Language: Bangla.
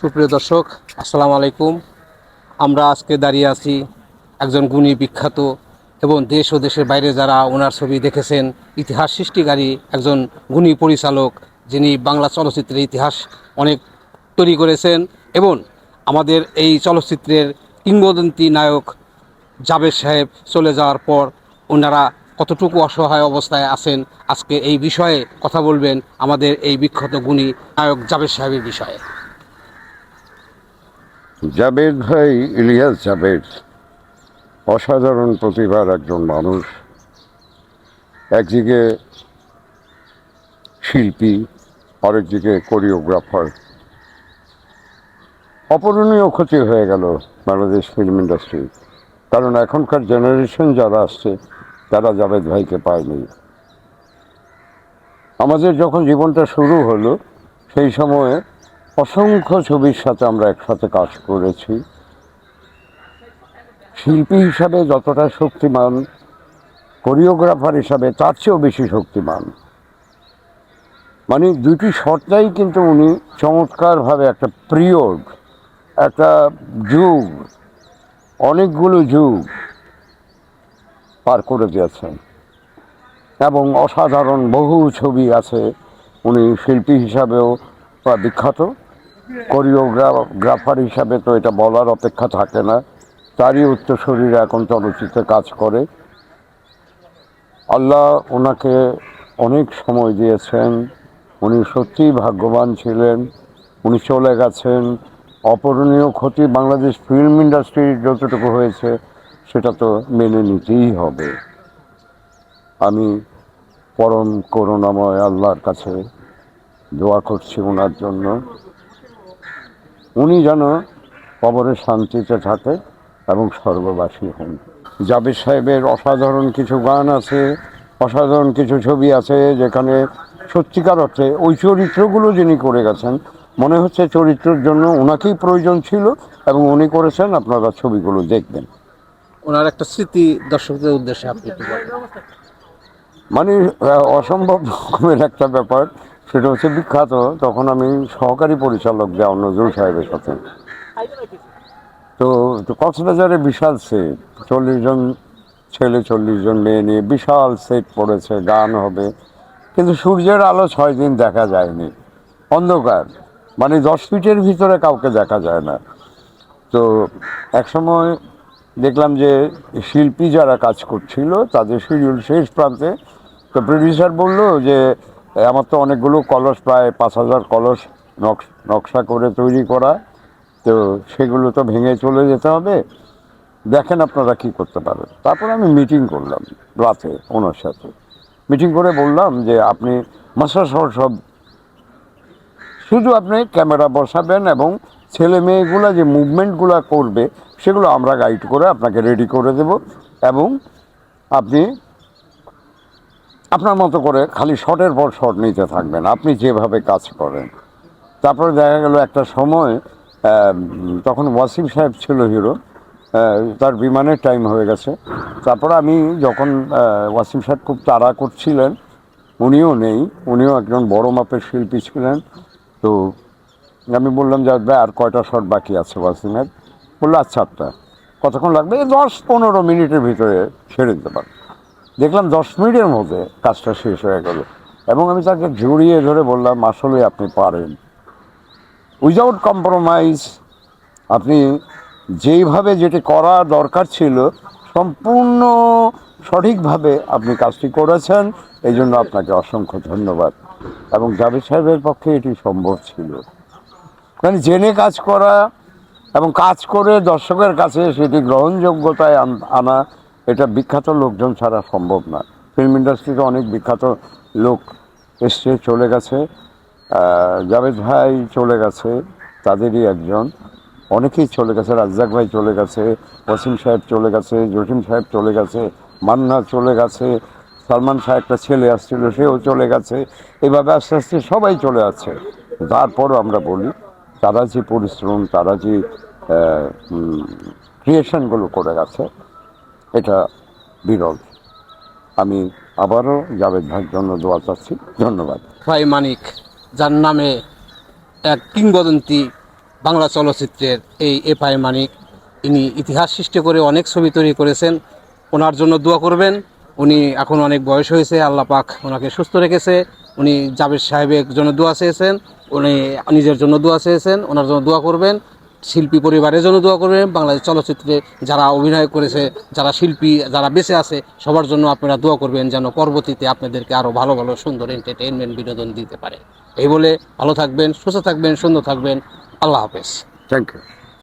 সুপ্রিয় দর্শক, আসসালামু আলাইকুম। আমরা আজকে দাঁড়িয়ে আছি একজন গুণী বিখ্যাত এবং দেশ ও দেশের বাইরে যারা ওনার ছবি দেখেছেন, ইতিহাস সৃষ্টিকারী একজন গুণী পরিচালক যিনি বাংলা চলচ্চিত্রের ইতিহাস অনেক তৈরি করেছেন এবং আমাদের এই চলচ্চিত্রের কিংবদন্তি নায়ক জাবেদ সাহেব চলে যাওয়ার পর ওনারা কতটুকু অসহায় অবস্থায় আছেন, আজকে এই বিষয়ে কথা বলবেন আমাদের এই বিখ্যাত গুণী নায়ক জাবেদ সাহেবের বিষয়ে। জাবেদ ভাই ইলিয়াস জাবেদ, অসাধারণ প্রতিভার একজন মানুষ, একদিকে শিল্পী, আরেকদিকে কোরিওগ্রাফার অপূরণীয় ক্ষতি হয়ে গেল বাংলাদেশ ফিল্ম ইন্ডাস্ট্রি কারণ এখনকার জেনারেশন যারা আসছে, তারা জাবেদ ভাইকে পায়নি। আমাদের যখন জীবনটা শুরু হলো, সেই সময়ে অসংখ্য ছবির সাথে আমরা একসাথে কাজ করেছি। শিল্পী হিসাবে যতটা শক্তিমান, কোরিওগ্রাফার হিসাবে তার চেয়েও বেশি শক্তিমান। মানে দুটি শর্তাই কিন্তু উনি চমৎকারভাবে একটা পিরিয়ড একটা যুগ, অনেকগুলো যুগ পার করে দিয়েছেন। এবং অসাধারণ বহু ছবি আছে উনি শিল্পী হিসাবেও বিখ্যাত। কোরিওগ্রাফার হিসাবে তো এটা বলার অপেক্ষা থাকে না। তারই উত্তরসূরিরা এখন চলচ্চিত্রে কাজ করে। আল্লাহ ওনাকে অনেক সময় দিয়েছেন। উনি সত্যিই ভাগ্যবান ছিলেন। উনি চলে গেছেন। অপরণীয় ক্ষতি বাংলাদেশ ফিল্ম ইন্ডাস্ট্রির যতটুকু হয়েছে, সেটা তো মেনে নিতেই হবে। আমি পরম করুণাময় আল্লাহর কাছে দোয়া করছি ওনার জন্য। উনি যেন কবরে শান্তিতে থাকে এবং স্বর্গবাসী হন। জাবেদ সাহেবের অসাধারণ কিছু গান আছে অসাধারণ কিছু ছবি আছে যেখানে সত্যিকার অর্থে ওই চরিত্রগুলো যিনি করে গেছেন মনে হচ্ছে চরিত্রের জন্য ওনাকেই প্রয়োজন ছিল এবং উনি করেছেন আপনারা ছবিগুলো দেখবেন। ওনার একটা স্মৃতি দর্শকদের উদ্দেশ্যে আপনি মানে অসম্ভব রকমের একটা ব্যাপার। সেটা হচ্ছে বিখ্যাত তখন আমি সহকারী পরিচালক দেওয়া নজরুল সাহেবের সাথে। তো কক্সবাজারে বিশাল সেট চল্লিশ জন ছেলে চল্লিশ জন মেয়ে নিয়ে বিশাল সেট পড়েছে গান হবে। কিন্তু সূর্যের আলো ছয় দিন দেখা যায়নি। অন্ধকার মানে দশ ফিটের ভিতরে কাউকে দেখা যায় না। তো একসময় দেখলাম যে শিল্পী যারা কাজ করছিল তাদের শিডিউল শেষ প্রান্তে তো প্রডিউসার বলল যে "এ, আমার তো অনেকগুলো কলস, প্রায় পাঁচ হাজার কলস নকশ- করে তৈরি করা। তো সেগুলো তো ভেঙে চলে যেতে হবে। দেখেন আপনারা কি করতে পারেন। তারপর আমি মিটিং করলাম রাতে ওনার সাথে। মিটিং করে বললাম যে আপনি মাস্টার সহ সব শুধু আপনি ক্যামেরা বসাবেন এবং ছেলে মেয়েগুলো যে মুভমেন্টগুলো করবে, সেগুলো আমরা গাইড করে আপনাকে রেডি করে দেব এবং আপনি আপনার মতো করে খালি শটের পর শট নিতে থাকবেন। আপনি যেভাবে কাজ করেন। তারপরে দেখা গেল একটা সময় তখন ওয়াসিম সাহেব ছিল হিরো তার বিমানের টাইম হয়ে গেছে। তারপরে আমি যখন ওয়াসিম সাহেব খুব তাড়া করছিলেন, উনিও নেই, উনিও একজন বড় মাপের শিল্পী ছিলেন। তো আমি বললাম, যে আর কয়টা শট বাকি আছে ওয়াসিম ওয়াসিমের বলল আচ্ছা আটটা। কতক্ষণ লাগবে? এই দশ পনেরো মিনিটের ভিতরে ছেড়ে দিতে পারব। দেখলাম দশ মিনিটের মধ্যে কাজটা শেষ হয়ে গেল। এবং আমি তাকে জড়িয়ে ধরে বললাম, আসলে আপনি পারেন। উইদাউট কম্প্রোমাইজ আপনি যেইভাবে যেটি করা দরকার ছিল, সম্পূর্ণ সঠিকভাবে আপনি কাজটি করেছেন। এই জন্য আপনাকে অসংখ্য ধন্যবাদ। এবং জাভেদ সাহেবের পক্ষে এটি সম্ভব ছিল। মানে জেনে কাজ করা এবং কাজ করে দর্শকের কাছে সেটি গ্রহণযোগ্যতায় আনা এটা বিখ্যাত লোকজন ছাড়া সম্ভব না। ফিল্ম ইন্ডাস্ট্রিতে অনেক বিখ্যাত লোক এসছে চলে গেছে। জাভেদ ভাই চলে গেছে, তাদেরই একজন। অনেকেই চলে গেছে, রাজ্জাক ভাই চলে গেছে ওয়াসিম সাহেব চলে গেছে, জসিম সাহেব চলে গেছে, মান্না চলে গেছে, সালমান শাহ একটা ছেলে আসছিল, সেও চলে গেছে। এভাবে আস্তে আস্তে সবাই চলে যাচ্ছে তারপরও আমরা বলি, তারা যে পরিশ্রম, তারা যে ক্রিয়েশনগুলো করে গেছে এটা বিরল। আমি আবারও জাভেদ ভাইয়ের জন্য দোয়া চাচ্ছি। ধন্যবাদ। ভাই মানিক, যার নামে এক কিংবদন্তি বাংলা চলচ্চিত্রের এই এফ আই মানিক, ইনি ইতিহাস সৃষ্টি করে অনেক ছবি তৈরি করেছেন। ওনার জন্য দোয়া করবেন। উনি এখন অনেক বয়স হয়েছে, আল্লাহ পাক ওনাকে সুস্থ রেখেছে। উনি জাবেদ সাহেবের জন্য দোয়া চেয়েছেন, উনি নিজের জন্য দোয়া চেয়েছেন, ওনার জন্য দোয়া করবেন। শিল্পী পরিবারের জন্য দোয়া করবেন বাংলাদেশ চলচ্চিত্রে যারা অভিনয় করেছে, যারা শিল্পী, যারা বেঁচে আছে, সবার জন্য আপনারা দোয়া করবেন যেন পরবর্তীতে আপনাদেরকে আরও ভালো ভালো, সুন্দর এন্টারটেনমেন্ট বিনোদন দিতে পারে। এই বলে ভালো থাকবেন, সুস্থ থাকবেন, সুন্দর থাকবেন। আল্লাহ হাফেজ। Thank you